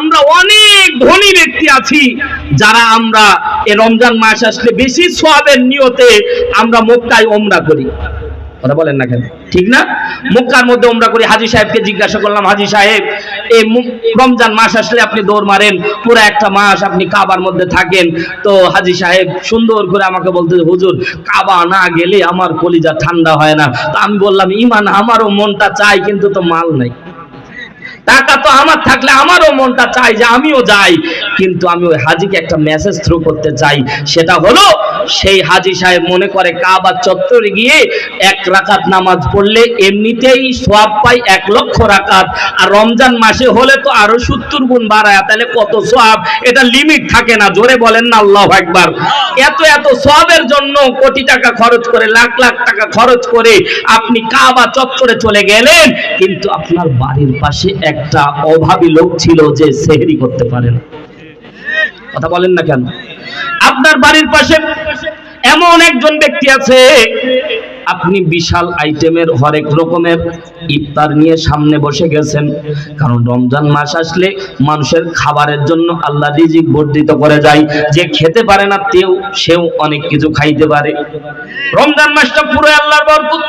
আমরা অনেক ধনী ব্যক্তি আছি, যারা আমরা এই রমজান মাস আসলে বেশি সোয়াবের নিয়তে আমরা মক্কায় ওমরা করি। কথা বলেন না কেন? ঠিক না? মক্কার মধ্যে ওমরা করি। হাজি সাহেবকে জিজ্ঞাসা করলাম, হাজি সাহেব এই রমজান মাস আসলে আপনি দৌড় মারেন, পুরো একটা মাস আপনি কাবার মধ্যে থাকেন। তো হাজি সাহেব সুন্দর করে আমাকে বলতে, হুজুর, কাবা না গেলে আমার কলিজা ঠান্ডা হয় না। তো আমি বললাম, ইমান, আমারও মনটা চাই, কিন্তু তো মাল নাই। টাকা তো আমার থাকলে আমারও মনটা চাই যে আমিও যাই। কিন্তু আমি ওই হাজিকে একটা মেসেজ থ্রু করতে চাই। সেটা হলো সেই হাজি সাহেব মনে করে কাবা চত্বরে গিয়ে এক রাকাত নামাজ পড়লে এমনিতেই সোয়াব পাই এক লক্ষ রাকাত। আর রমজান মাসে হলে তো আরও সত্তর গুণ বাড়ায়। তাহলে কত সোয়াব এটা লিমিট থাকে না। জোরে বলেন না, আল্লাহ একবার এত এত সোয়াবের জন্য কোটি টাকা খরচ করে, লাখ লাখ টাকা খরচ করে আপনি কাবা চত্বরে চলে গেলেন, কিন্তু আপনার বাড়ির পাশে একটা অভাবী লোক ছিল যে সেহরি করতে পারে না। কথা বলেন না কেন? আপনার বাড়ির পাশে এমন একজন ব্যক্তি আছে আপনি বিশাল আইটেমের হরেক রকমের ইফতার নিয়ে সামনে বসে গেছেন। কারণ রমজান মাস আসলে মানুষের খাবারের জন্য আল্লাহ রিজিক বর্ধিত করে যায় যে খেতে পারে না তেও, সেও অনেক কিছু খাইতে পারে। রমজান মাসটা পুরো আল্লাহর বরকত।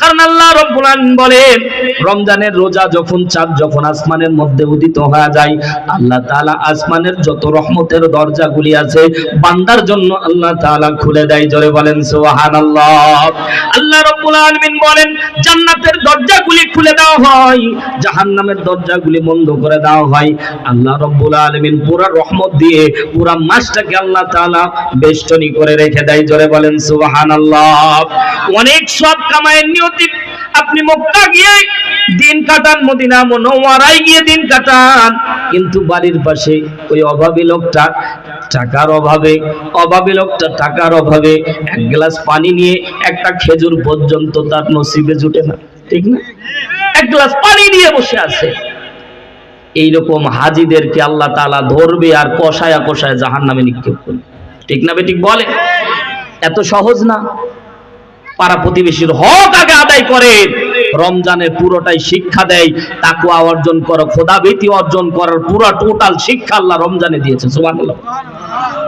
কারণ আল্লাহ রব্বুল আলামিন বলেন, রমজানের রোজা যখন চাঁদ, যখন আসমানের মধ্যে উদিত হয়ে যায়, আল্লাহ তাআলা আসমানের যত রহমতের দরজাগুলি আছে, বান্দার জন্য আল্লাহ তাআলা খুলে দেয়। জোরে বলেন, সুবহানাল্লাহ। আল্লাহ রব্বুল আলামিন বলেন, জান্নাতের দরজাগুলি খুলে দেওয়া হয়, জাহান্নামের দরজাগুলি বন্ধ করে দেওয়া হয়। আল্লাহ রব্বুল আলামিন পুরো রহমত দিয়ে পুরো মাসটাকে আল্লাহ তাআলা বেষ্টনী করে রেখে দেয়। জোরে বলেন, সুবহানাল্লাহ। অনেক সব কামায়ের নিয়তি, আপনি মক্কা গিয়ে দিন কাটান মদিনা মনোয়ারাই গিয়ে দিন কাটান। কিন্তু বাড়ির পাশে ওই অভাবী লোকটা টাকার অভাবে, অভাবী লোকটা টাকার অভাবে এক গ্লাস পানি নিয়ে একটা খেজুর পর্যন্ত তার নসিবে জুটে না, ঠিক না? এক গ্লাস পানি নিয়ে বসে আছে। এইরকম হাজিদেরকে আল্লাহ তাআলা ধরবে আর কষায়া কষায় জাহান নামে নিক্ষেপ করবে। ঠিক না বেঠিক বলে? এত সহজ না? পাড়া প্রতিবেশীর হক আগে আদায় করেন। রমজানের পুরোটাই শিক্ষা দেয়, তাকুয়া অর্জন করো খোদাভীতি অর্জন করার পুরো টোটাল শিক্ষা আল্লাহ রমজানে দিয়েছে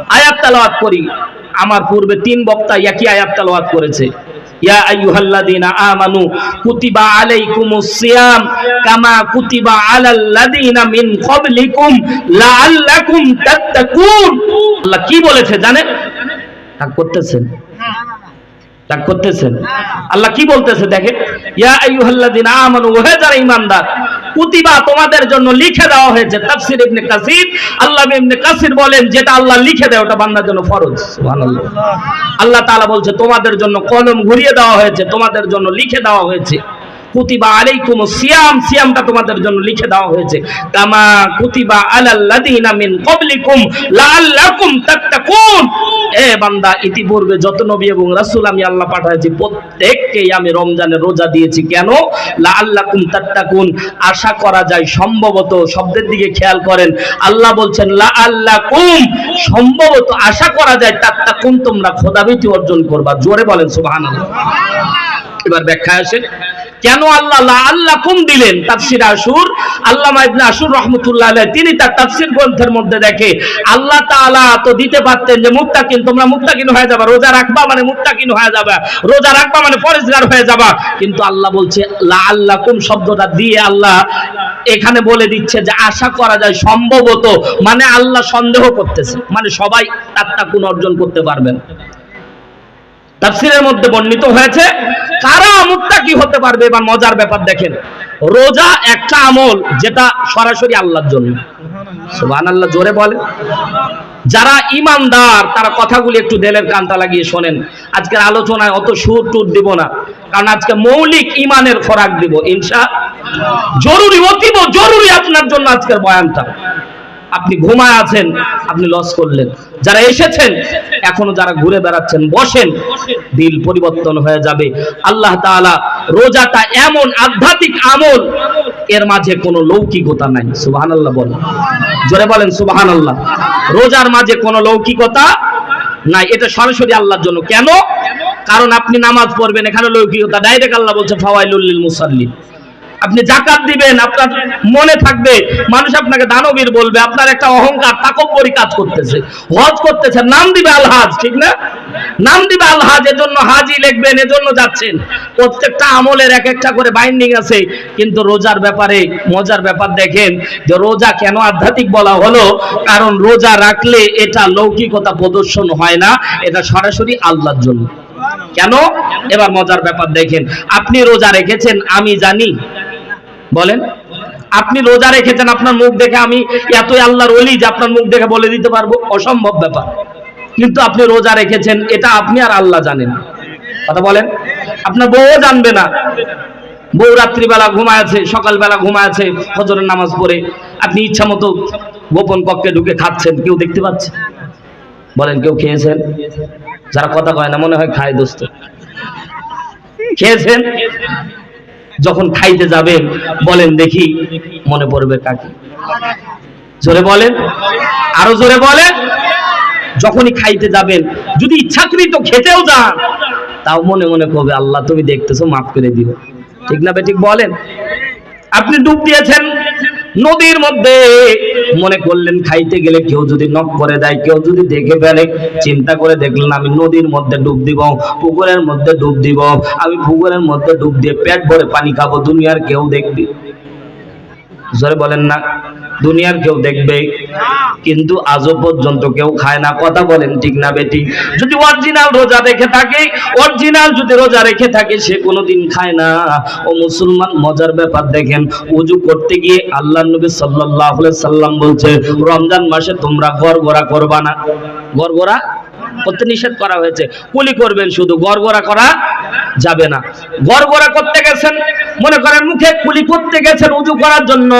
আয়াত তালাওয়াত করি, আমার পূর্বে তিন বক্তা একই আয়াত তালাওয়াত করেছে। কি বলেছে জানেন? করতেছেন। রাগ করতেছেন? আল্লাহ কি বলতেছে দেখেন? ইয়া আইয়ুহাল্লাযীনা আমানু ওহে যারা ঈমানদার কুতিবা তোমাদের জন্য লিখে দেওয়া হয়েছে তাফসীর ইবনে কাসির। আল্লাহ ইবনে কাসির বলেন যেটা আল্লাহ লিখে দেয় ওটা বান্দার জন্য ফরজ। সুবহানাল্লাহ। আল্লাহ তাআলা বলছে তোমাদের জন্য কলম ঘুরিয়ে দেওয়া হয়েছে তোমাদের জন্য লিখে দেওয়া হয়েছে। কুতিবা আলাইকুম তোমাদের জন্য লিখে দেওয়া হয়েছে। কুতিবা ইতিপূর্বে যত নবী এবং রাসূল আমি আল্লাহ পাঠাইছি, প্রত্যেককেই আমি রমজানের রোজা দিয়েছি। কেন? লাআল্লাকুম তাত্তাকুন। আশা করা যায় সম্ভবত শব্দের দিকে খেয়াল করেন। আল্লাহ বলছেন, লাআল্লাকুম। সম্ভবত আশা করা যায় তাত্তাকুন, তোমরা খোদাভীতি অর্জন করবা। জোরে বলেন, সুবহানাল্লাহ। এবার ব্যাখ্যা আসে কেন আল্লাহ আল্লাহ কুম দিলেন? তাফসির আশুর। আল্লামা ইবনে আশুর রাহমাতুল্লাহ তিনি তার তাফসির গ্রন্থের মধ্যে দেখে, আল্লাহ তাআলা তো দিতে পারতেন যে মুত্তাকিন, তোমরা মুত্তাকিন হয়ে যাবে, রোজা রাখবা মানে মুত্তাকিন হয়ে যাবে, রোজা রাখবা মানে পরেজগার হয়ে যাবা। কিন্তু আল্লাহ বলছে, লা আল্লাহ কুম শব্দটা দিয়ে আল্লাহ এখানে বলে দিচ্ছে যে আশা করা যায় সম্ভবত মানে আল্লাহ সন্দেহ করতেছে মানে সবাই তাত্তাকুন অর্জন করতে পারবেন। তাফসিরের মধ্যে বর্ণিত হয়েছে, কারা মুত্তাকি হতে পারবে এবার মজার ব্যাপার দেখেন, রোজা একটা আমল যেটা সরাসরি আল্লাহর জন্য। সুবহানাল্লাহ, জোরে বলে যারা ইমানদার, তারা কথাগুলি একটু দেলের কান্তা লাগিয়ে শোনেন। আজকের আলোচনায় অত সুর টুর দিব না, কারণ আজকে মৌলিক ইমানের খোরাক দিব, ইনশা জরুরি, অতীব জরুরি আপনার জন্য আজকের বয়ানটা। আপনি ঘুমায় আছেন, আপনি লস করলেন। যারা এসেছেন, এখনও যারা ঘুরে বেড়াচ্ছেন, বসেন দিল পরিবর্তন হয়ে যাবে। আল্লাহ তাআলা রোজাটা এমন আধ্যাত্মিক আমল, এর মাঝে কোনো লৌকিকতা নাই। সুবহানাল্লাহ বলেন। জোরে বলেন, সুবহানাল্লাহ। রোজার মাঝে কোনো লৌকিকতা নাই। এটা সরাসরি আল্লাহর জন্য। কেন? কারণ আপনি নামাজ পড়বেন, এখানে লৌকিকতা। ডাইরেক্ট আল্লাহ বলছে, ফাওয়াইলুল লিল মুসাল্লিন। আপনি জাকাত দিবেন, আপনার মনে থাকবে, মানুষ আপনাকে দানবীর বলবে, আপনার একটা অহংকার, তাকব্বরি কাজ করতেছে। হজ করতেছে, নাম দিবে আলহাজ ঠিক না? নাম দিবে আলহাজ এজন্য হাজি লিখবেন, এজন্য যাচ্ছেন। প্রত্যেকটা আমলের এক একটা করে বাইন্ডিং আছে, কিন্তু রোজার ব্যাপারে, মজার ব্যাপার দেখেন, যে রোজা কেন আধ্যাত্মিক বলা হলো? কারণ রোজা রাখলে এটা লৌকিকতা প্রদর্শন হয় না, এটা সরাসরি আল্লাহর জন্য। কেন? এবার মজার ব্যাপার দেখেন, আপনি রোজা রেখেছেন, আমি জানি। বলেন, আপনি রোজা রেখেছেন, আপনার মুখ দেখে আমি এতই আল্লাহর ওলি যে আপনার মুখ দেখে বলে দিতে পারব, অসম্ভব ব্যাপার। কিন্তু আপনি রোজা রেখেছেন, এটা আপনি আর আল্লাহ জানেন কথা বলেন, আপনার বউও জানবে না। বউ রাত্রিবেলা ঘুমায় আছে, সকালবেলা ঘুমায় আছে, ফজরের নামাজ পড়ে, আপনি ইচ্ছা মতো গোপন কক্ষে ঢুকে খাচ্ছেন, কেউ দেখতে পাচ্ছে? বলেন, কেউ খেয়েছেন? যারা কথা কয় না, মনে হয় খায় দোস্ত। খেয়েছেন? যখন খাইতে যাবেন বলেন দেখি, মনে পড়বে কাকে। জোরে বলেন? আরও জোরে বলেন? যখনই খাইতে যাবেন, যদি ইচ্ছাকৃত খেতেও যান, তাও মনে মনে করবে আল্লাহ তুমি দেখতেছো, মাফ করে দিও ঠিক না বেঠিক বলেন? আপনি ডুব দিয়েছেন নদীর মধ্যে। মনে করলেন, খাইতে গেলে কেউ যদি নখ করে দেয়, কেউ যদি দেখে ফেলে, চিন্তা করে দেখলেন, আমি নদীর মধ্যে ডুব দিব, পুকুরের মধ্যে ডুব দিব, আমি পুকুরের মধ্যে ডুব দিয়ে পেট ভরে পানি খাব, দুনিয়ার কেউ দেখবি। জোরে বলেন না। দুনিয়ার কেউ দেখবে, কিন্তু আজও পর্যন্ত কেউ খায় না। কথা বলেন ঠিক না বেটি? যদি অরিজিনাল রোজা রেখে থাকে অরিজিনাল যদি রোজা রেখে থাকে, সে কোনোদিন খায় না। ও মুসলমান, মজার ব্যাপার দেখেন, উজু করতে গিয়ে আল্লাহ নবী আলাইহি সাল্লাম বলছে, রমজান মাসে তোমরা গড়গড়া করবা না। গড়গড়া করতে নিষেধ করা হয়েছে। কুলি করবেন শুধু, গড়গড়া করা যাবে না। গড়গড়া করতে গেছেন, মনে করেন মুখে কুলি করতে গেছেন উজু করার জন্য,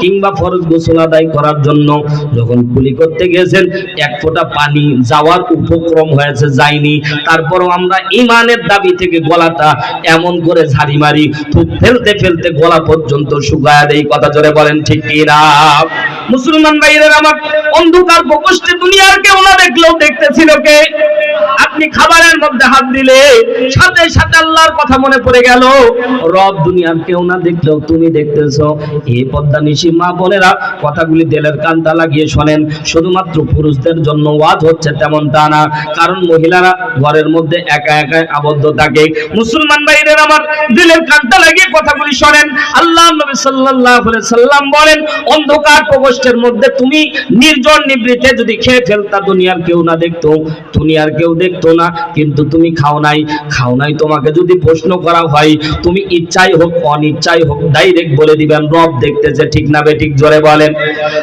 কিংবা ফরজ গোসল আদায় করার জন্য। যখন কুলি করতে গেছেন, এক ফোঁটা পানি যাওয়ার উপক্রম হয়েছে, যায়নি। তারপরও আমরা ইমানের দাবি থেকে গলাটা এমন করে ঝাড়ি মারি ফেলতে ফেলতে গলা পর্যন্ত শুকায় দেই কথা জোরে বলেন ঠিক কিনা মুসলমান ভাইদের আমার অন্ধকার প্রকোষ্ঠে দুনিয়ার কেউ না দেখলেও দেখতেছিল কে? আপনি খাবারের মধ্যে হাত দিলে সাথে সাথে আল্লাহর কথা মনে পড়ে গেল। রব দুনিয়ার কেউ না দেখলেও তুমি দেখতেছো। এই পদ্মা নিশি মা বোনেরা কথাগুলি দেলের কান্তা লাগিয়ে শোনেন। শুধুমাত্র পুরুষদের জন্য ওয়াজ হচ্ছে তেমনটা না। কারণ মহিলারা ঘরের মধ্যে একা একা আবদ্ধ থাকে। মুসলমান ভাইদের আমার দিলের কান্তা লাগিয়ে কথাগুলি শোনেন। আল্লাহ নবী সাল্লাল্লাহু আলাইহি সাল্লাম বলেন, অন্ধকার প্রকোষ্ঠের মধ্যে তুমি নির্জন নিবৃতে যদি খেয়ে ফেলতা দুনিয়ার কেউ না দেখতো। দুনিয়ার কেউ দেখতো না, কিন্তু তুমি খাও নাই। খাও নাই তোমাকে যদি প্রশ্ন করা হয়, তুমি ইচ্ছাই হোক, অনিচ্ছাই হোক ডাইরেক্ট বলে দিবেন, রব দেখতেছে ঠিক না বেঠিক জোরে বলেন।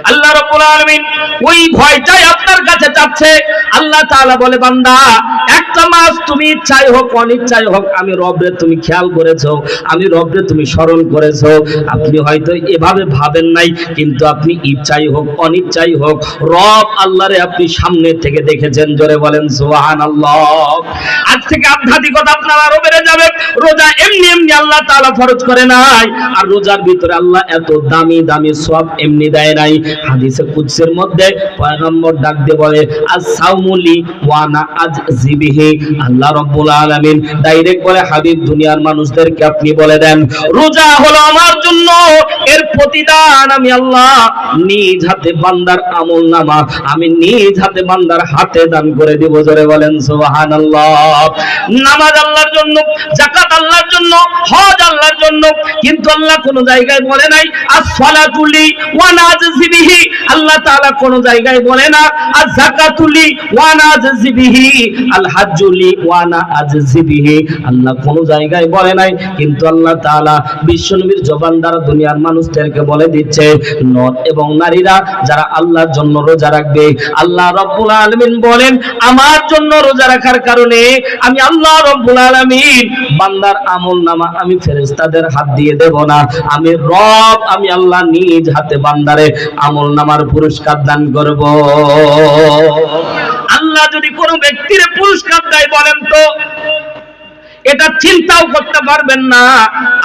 আল্লাহ রাব্বুল আলামিন ওই ভয়টাই আপনার কাছে চাচ্ছে। আল্লাহ তাআলা বলে, বান্দা, একটা মাস তুমি ইচ্ছাই হোক, অনিচ্ছাই হোক, আমি রবরে তুমি খেয়াল করেছ, আমি রবরে তুমি স্মরণ করেছ। আপনি হয়তো এভাবে ভাবেন নাই, কিন্তু আপনি ইচ্ছাই হোক, অনিচ্ছাই হোক, রব আল্লাহরে আপনি সামনে থেকে দেখেছেন, জোরে বলেন, সুবহানাল্লাহ। আজ থেকে আধ্যাত্মিকতা আপনার আরও বেড়ে যাবে। রোজা এমনি এমনি আল্লাহ তাআলা ফরজ করে নাই। আর রোজার ভিতরে আল্লাহ এত দামি দামি সব এমনি দেয় নাই। হাদিসে কুদসের মধ্যে পয়গম্বর ডাক দিয়ে বলে আজ সাউমুলি ওয়ানা আজ জিবিহি আল্লাহ রাব্বুল আলামিন ডাইরেক্ট বলে, হাবিব, দুনিয়ার মানুষদেরকে আপনি বলে দেন, রোজা হলো আমার জন্য। এর প্রতিদান আমি আল্লাহ নিজ হাতে বান্দার আমল নামা, আমি নিজ হাতে বান্দার হাতে দান করে দিব। জোরে বলেন, সুবহানাল্লাহ। নামাজ আল্লাহর জন্য যাকাত আল্লাহর জন্য, হজ আল্লাহর জন্য। কিন্তু আল্লাহ কোন জায়গায় বলে নাই as-সালাতুলি ওয়া নাজজিবিহি। আল্লাহ তাআলা কোন জায়গায় বলে না az-জাকাতুলি ওয়া নাজজিবিহি। আল হাজ্জুলি ওয়া নাজজিবিহি। আল্লাহ কোন জায়গায় বলে নাই, কিন্তু আল্লাহ তাআলা বিশ্বনবীর জবান দ্বারা দুনিয়ার মানুষদেরকে বলে দিচ্ছে, নর এবং নারীরা যারা আল্লাহর জন্য রোজা রাখবে, আল্লাহ রব্বুল আলামিন বলেন, আমার জন্য রোজা রাখার কারণে আমি আল্লাহ রব্বুল আলামিন বান্দার আমল নামা আমি ফেরেশতাদের হাত দিয়ে দেব না। আমি রব, আমি আল্লাহ নিজ হাতে বান্দারে আমল নামার পুরস্কার দান করব। আল্লাহ যদি কোনো ব্যক্তির পুরস্কার দেয় বলেন তো, এটা চিন্তাও করতে পারবেন না।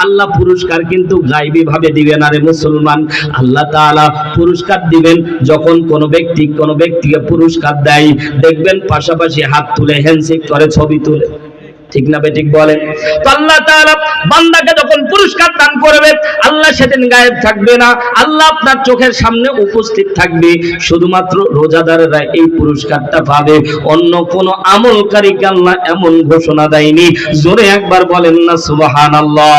আল্লাহ পুরস্কার কিন্তু গাইবী ভাবে দিবেন আরে মুসলমান। আল্লাহ তাআলা পুরস্কার দিবেন যখন কোনো ব্যক্তি কোনো ব্যক্তিকে পুরস্কার দেয়। দেখবেন পাশাপাশি হাত তুলে হ্যান্ডশেক করে, ছবি তুলে। ঠিক না বেঠিক বলেন। তো আল্লাহ বান্দাকে যখন পুরস্কার দান করবে, আল্লাহ সেদিন গায়েব থাকবে না। আল্লাহ আপনার চোখের সামনে উপস্থিত থাকবে। শুধুমাত্র রোজাদারেরা এই পুরস্কারটা পাবে। অন্য কোন আমলকারীকে আল্লাহ এমন ঘোষণা দেয়নি। জোরে একবার বলেন না, সুবহানাল্লাহ।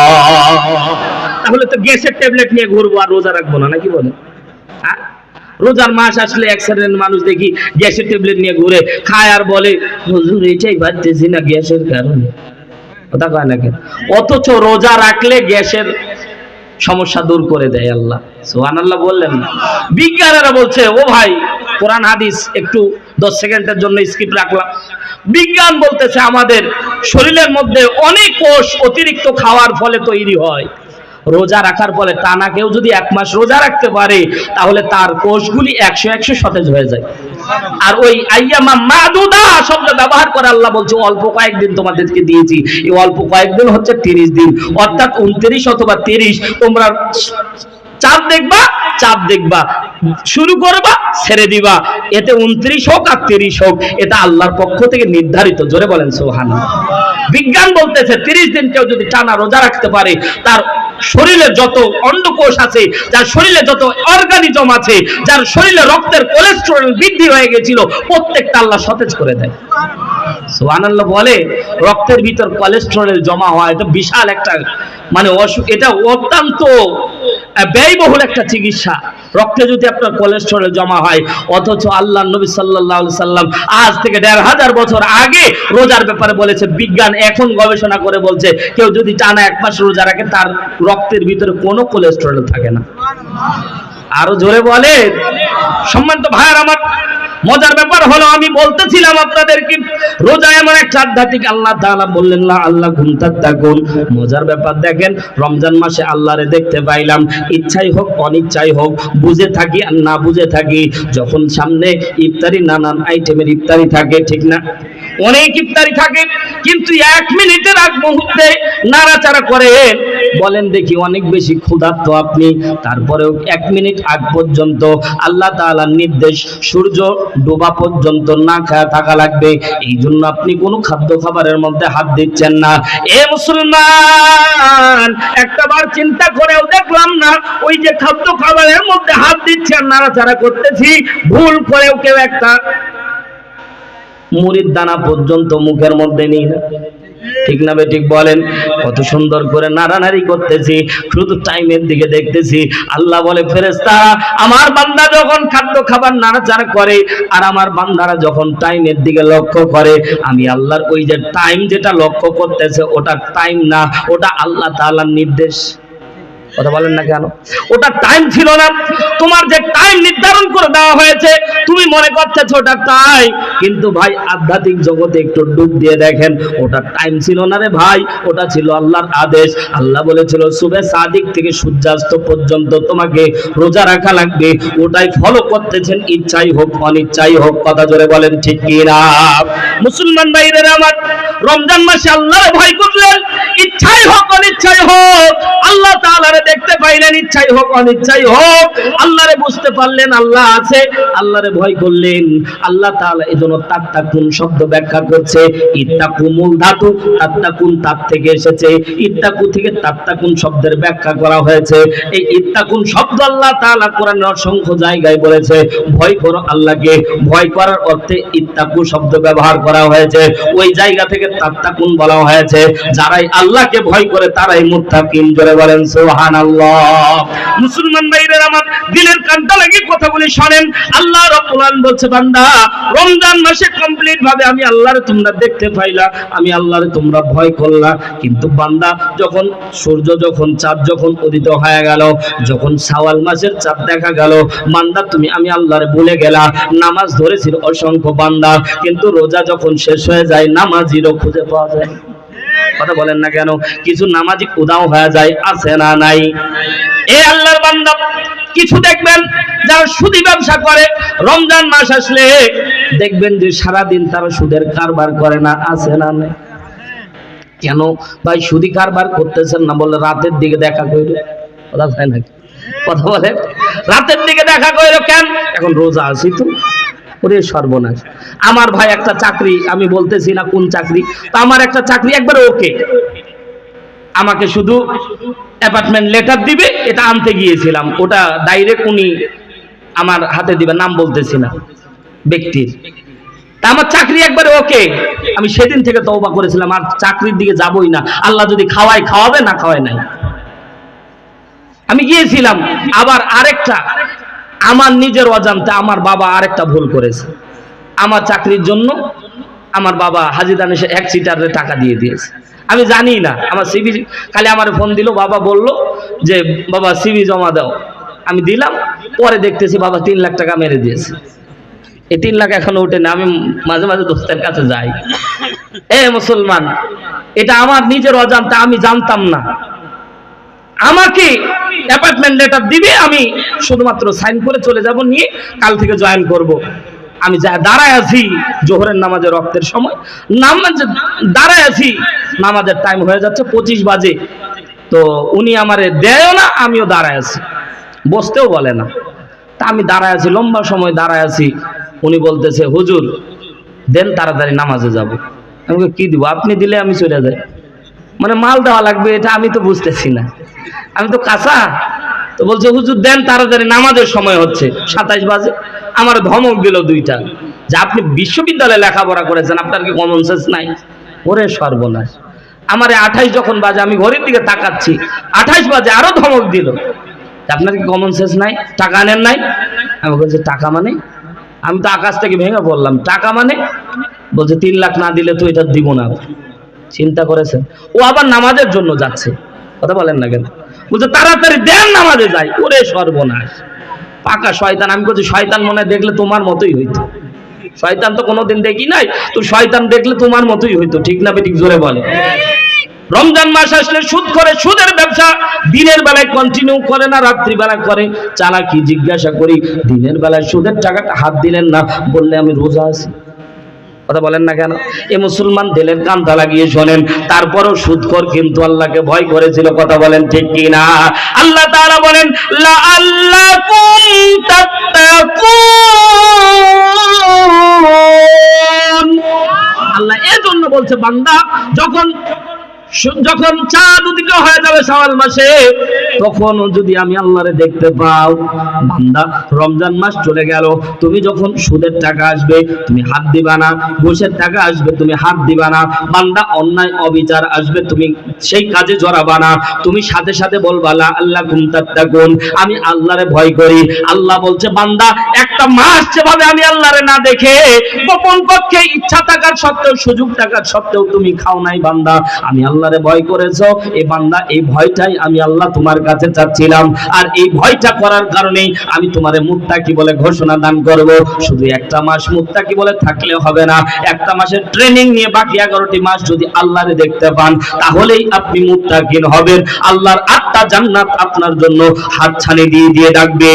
তাহলে তো গ্যাসের ট্যাবলেট নিয়ে ঘুরবো আর রোজা রাখব না, নাকি বলেন? রোজার মাস আসলে অ্যাক্সিডেন্ট মানুষ দেখি গ্যাসের ট্যাবলেট নিয়ে ঘুরে খায় আর বলে, হুজুর, এটাই পারতেছি না গ্যাসের কারণে। কথা কয় না কেন? অথচ রোজা রাখলে গ্যাসের সমস্যা দূর করে দেয় আল্লাহ। সোহান আল্লাহ বললেন না। বিজ্ঞানীরা বলছে, ও ভাই, কোরআন, হাদিস, একটু দশ সেকেন্ডের জন্য স্কিপ রাখলাম। বিজ্ঞান বলতেছে, আমাদের শরীরের মধ্যে অনেক কোষ অতিরিক্ত খাওয়ার ফলে তৈরি হয়। রোজা রাখার ফলে টানা কেউ যদি এক মাস রোজা রাখতে পারে, তাহলে তার কোষগুলি একশো একশো সতেজ হয়ে যায়। আর ওই আইয়ামা মাদুদা শব্দ ব্যবহার করে আল্লাহ বলছে, অল্প কয়েকদিন তোমাদেরকে দিয়েছি। এই অল্প কয়েকদিন হচ্ছে তিরিশ দিন। অর্থাৎ উনত্রিশ অথবা তিরিশ, তোমরা চাপ দেখবা চাপ দেখবা। শুরু করবা, ছেড়ে দিবা। এতে উনত্রিশ হোক আর তিরিশ হোক, এটা আল্লাহর পক্ষ থেকে নির্ধারিত। জোরে বলেন সোহান বিজ্ঞান বলতেছে, তিরিশ দিন কেউ যদি টানা রোজা রাখতে পারে, তার শরীরে যত অন্ডকোষ আছে, যার শরীরে যত অর্গানিজম আছে, যার শরীরে রক্তের কোলেস্ট্রল বৃদ্ধি হয়ে গেছিল, প্রত্যেকটা আল্লাহ সতেজ করে দেয়। সুবহানাল্লাহ বলে, রক্তের ভিতর কোলেস্টেরল জমা হয় এটা বিশাল একটা মানে অসুখ এটা অত্যন্ত ব্যয়বহুল একটা চিকিৎসা। রক্তে যদি আপনার কোলেস্ট্রল জমা হয়, অথচ আল্লাহ নবী সাল্লাহ সাল্লাম আজ থেকে দেড় হাজার বছর আগে রোজার ব্যাপারে বলেছে, বিজ্ঞান এখন গবেষণা করে বলছে, কেউ যদি টানা এক মাস রোজা রাখে, তার রক্তের ভিতরে কোনো কোলেস্ট্রল থাকে না। আরও জোরে বলে সম্মান তো ভাইয়ার আমার মজার ব্যাপার হলো, আমি বলতেছিলাম আপনাদেরকে রোজা এমন একটা আধ্যাত্মিক আল্লাহ তাআলা বললেন না আল্লাহ ঘুমতার থাকুন মজার ব্যাপার দেখেন, রমজান মাসে আল্লাহরে দেখতে পাইলাম, ইচ্ছাই হোক, অনিচ্ছাই হোক, বুঝে থাকি আর না বুঝে থাকি, যখন সামনে ইফতারি, নানান আইটেমের ইফতারি থাকে, ঠিক না? অনেক ইফতারি থাকে, কিন্তু এক মিনিটের আগ মুহূর্তে নাড়াচাড়া করে। বলেন দেখি অনেক বেশি ক্ষুধার্ত আপনি, তারপরেও এক মিনিট আগ পর্যন্ত আল্লাহ তাআলার নির্দেশ, সূর্য ডোবা পর্যন্ত না খায়া থাকা লাগবে। এই জন্য আপনি কোনো খাদ্য খাবারের মধ্যে হাত দিচ্ছেন না। এ মুসলমান একটা বার চিন্তা করেও দেখলাম না, ওই যে খাদ্য খাবারের মধ্যে হাত দিচ্ছেন নাড়াচাড়া করতেছি, ভুল করেও কেউ একটা মুড়ির দানা পর্যন্ত মুখের মধ্যে নিই না। ঠিক না বে, ঠিক বলেন? কত সুন্দর করে নাড়ানাড়ি করতেছি, শুধু টাইমের দিকে দেখতেছি। আল্লাহ বলে ফেরেস্তা আমার বান্দা যখন খাদ্য খাবার নাড়াচাড়া করে, আর আমার বান্দারা যখন টাইমের দিকে লক্ষ্য করে, আমি আল্লাহর ওই যে টাইম যেটা লক্ষ্য করতেছে, ওটা টাইম না, ওটা আল্লাহ তাআলার নির্দেশ। কথা বলেন না কেন? ওটা টাইম ছিল না। তোমার যে টাইম নির্ধারণ করে দেওয়া হয়েছে, তুমি মনে করতেছো ওটা তাই। কিন্তু ভাই, আধ্যাত্মিক জগতে একটু ডুব দিয়ে দেখেন, ওটা টাইম ছিল না রে ভাই, ওটা ছিল আল্লাহর আদেশ। আল্লাহ বলেছিল, সুবে সাদিক থেকে সূর্যাস্ত পর্যন্ত তোমাকে রোজা রাখা লাগবে। ওটাই ফলো করতেছেন, ইচ্ছাই হোক, অনিচ্ছাই হোক। কথা জোরে বলেন, ঠিক কি না মুসলমান ভাইদের আমার, রমজান মাসে আল্লাহর ভয় করলেন, ইচ্ছাই হোক, অনিচ্ছাই হোক। আল্লাহ তাআলারে দেখতে পাইলেন, ইচ্ছাই হোক, অনিচ্ছাই হোক, আল্লাহরে বুঝতে পারলেন, আল্লাহ আছে, আল্লাহরে ভয় করলেন। আল্লাহ তাআলা এজন্য তাত্তাকুন শব্দ ব্যাখ্যা করছে, ইত্তাকু মূল ধাতু, তাত্তাকুন তার থেকে এসেছে, ইত্তাকু থেকে তাত্তাকুন শব্দের ব্যাখ্যা করা হয়েছে। এই ইত্তাকুন শব্দ আল্লাহ তাআলা কোরআনের অসংখ্য জায়গায় বলেছে। ভয় করো আল্লাহকে, ভয় করার অর্থে ইত্তাকু শব্দ ব্যবহার করা হয়েছে। ওই জায়গা থেকে তাত্তাকুন বলা হয়েছে। যারাই আল্লাহকে ভয় করে, তারাই মুত্তাকিন। জোরে বলেন মুসলমান আমার দিলের কথাগুলি শোনেন। আল্লাহ বলছে, বান্দা, রমজান মাসে কমপ্লিট ভাবে আমি আল্লাহরে তোমরা দেখতে পাইলা, আমি তোমরা ভয় করলা। কিন্তু বান্দা, যখন সূর্য যখন চাঁদ যখন উদিত হয়ে গেল, যখন শাওয়াল মাসের চাঁদ দেখা গেল, বান্দা, তুমি, আমি গেলা। নামাজ ধরেছিল অসংখ্য বান্দা, কিন্তু রোজা যখন শেষ হয়ে যায়, নামাজিরও খুঁজে পাওয়া যায়। কথা বলেন না কেন? কিছু নামাজি উদাও হয়ে যায়, আছে না নাই? এ আল্লাহর বান্দা, কিছু দেখবেন যারা সুদি ব্যবসা করে, রমজান মাস আসলে দেখবেন যে সারা দিন তারা সুদের কারবার করে না, আছে না নাই? কেন? ভাই, সুদি কারবার করতেছেন না বলে রাতের দিকে দেখা কইল? কথা হয় নাকি? কথা বলে? রাতের দিকে দেখা কইল কেন? এখন রোজা আছি তো। ওরে সর্বনাশ। আমার ভাই একটা চাকরি, আমি বলতেছি না কোন চাকরি। তো আমার একটা চাকরি একবারে ওকে। আমাকে শুধু অ্যাপার্টমেন্ট লেটার দিবে, এটা আনতে গিয়েছিলাম। ওটা ডাইরেক্ট উনি আমার হাতে দিবে, নাম বলতেছি না, ব্যক্তির। তা আমার চাকরি একবারে ওকে। আমি সেদিন থেকে তওবা করেছিলাম, আর চাকরির দিকে যাবই না। আল্লাহ যদি খাওয়ায়, খাওয়াবে, না খাওয়ায় নাই। আমি গিয়েছিলাম, আবার আরেকটা আমার নিজের অজান্তে আমার বাবা আরেকটা ভুল করেছে। আমার চাকরির জন্য আমার বাবা হাজি দানেশে এক সিটারে টাকা দিয়ে দিয়েছে। আমি জানি না, আমার সিবি খালি আমার ফোন দিল, বাবা বলল যে, বাবা সিবি জমা দাও। আমি দিলাম, পরে দেখতেছি বাবা তিন লাখ টাকা মেরে দিয়েছে। এই তিন লাখ এখনও ওঠে না, আমি মাঝে মাঝে দোস্তের কাছে যাই। এ মুসলমান, এটা আমার নিজের অজান্তে, আমি জানতাম না। আমাকে অ্যাপার্টমেন্ট লেটার দিবে, আমি শুধুমাত্র সাইন করে চলে যাব নিয়ে কাল থেকে জয়েন করব। আমি যা দাঁড়ায় আছি জোহরের নামাজের রক্তের সময় নামাজে দাঁড়ায় আছি, নামাজের টাইম হয়ে যাচ্ছে পঁচিশ বাজে। তো উনি আমারে দেয় না, আমিও দাঁড়ায় আছি। বসতেও বলে না। তা আমি দাঁড়ায় আছি, লম্বা সময় দাঁড়ায় আছি। উনি বলতেছে, হুজুর, দেন তাড়াতাড়ি নামাজে যাব। আমি কি দিব? আপনি দিলে আমি চলে যাই। মানে মাল দেওয়া লাগবে, এটা আমি তো বুঝতেছি না। আমি তো কাঁচা। তো বলছে, হুজুর, দেন তাড়াতাড়ি, নামাজের সময় হচ্ছে সাতাইশ বাজে। আমার ধমক দিল দুইটা। যে আপনি বিশ্ববিদ্যালয়ে লেখাপড়া করেছেন, আপনার কি কমন সেন্স নাই? ওরে সর্বনাশ। আমার আঠাইশ যখন বাজে, আমি ঘড়ির দিকে তাকাচ্ছি আঠাইশ বাজে আরও ধমক দিল। আপনার কি কমন সেন্স নাই? টাকা আনেন নাই? আমি বলছি, টাকা মানে? আমি তো আকাশ থেকে ভেঙে পড়লাম। টাকা মানে? বলছে, তিন লাখ না দিলে তো এটা দিব না চিন্তা করেছেন ও আবার নামাজের জন্য যাচ্ছে। কথা বলেন না কেন? বলছে, তাড়াতাড়ি দেন নামাজে যাই। ওরে সর্বনাশ। পাকা শয়তান। আমি বলছি, শয়তান মনে দেখলে তোমার মতোই হইতো। শয়তান তো কোনোদিন দেখি নাই। তো শয়তান দেখলে তোমার মতোই হইতো। ঠিক না বেঠিক? জোরে বলে রমজান মাস আসলে সুদ করে, সুদের ব্যবসা দিনের বেলায় কন্টিনিউ করে না, রাত্রি বেলা করে। চালাকি জিজ্ঞাসা করি, দিনের বেলায় সুদের টাকাটা হাত দিলেন না? বললে, আমি রোজা আছি। কথা বলেন না কেন? এ মুসলমান দিলের কান্তা লাগিয়ে শোনেন, তারপরও সুদকর কিন্তু আল্লাহকে ভয় করেছিল, কথা বলেন ঠিক কি না আল্লাহ তারা বলেন লা তাত্তাকুন। আল্লাহ এজন্য বলছে, বান্দা, যখন যখন চাঁদ উদিত হয়ে যাবে শাওয়াল মাসে, তখন যদি আমি আল্লাহরে দেখতে পাও, বান্দা, রমজান মাস চলে গেল, তুমি যখন সুদের টাকা আসবে, তুমি হাত দিবা না, ঘুষের টাকা আসবে, তুমি হাত দিবা না, বান্দা, অন্যায়, অবিচার আসবে, তুমি সেই কাজে জড়াবা না, তুমি সাথে সাথে বলবা, লা আল্লাহ কুমতাত্তাকুন আমি আল্লাহরে ভয় করি। আল্লাহ বলছে, বান্দা, একটা মাস যেভাবে আমি আল্লাহরে না দেখে, গোপন পক্ষে ইচ্ছা থাকার সত্ত্বেও, সুযোগ থাকার সত্ত্বেও তুমি খাও নাই, বান্দা। আমি আল্লাহরে ভয় করেছ? এই বান্দা, এই ভয়টাই আমি আল্লাহ তোমার কাছে চাচ্ছিলাম। আর এই ভয়টা করার কারণেই আমি তোমারে মুত্তাকি বলে ঘোষণা দান করব। শুধু একটা মাস মুত্তাকি বলে থাকলে হবে না। একটা মাসের ট্রেনিং নিয়ে বাকি এগারোটি মাস যদি আল্লাহরে দেখতে পান, তাহলেই আপনি মুত্তাকিন হবেন। আল্লাহর আটটা জান্নাত আপনার জন্য হাত হাতছানি দিয়ে দিয়ে ডাকবে।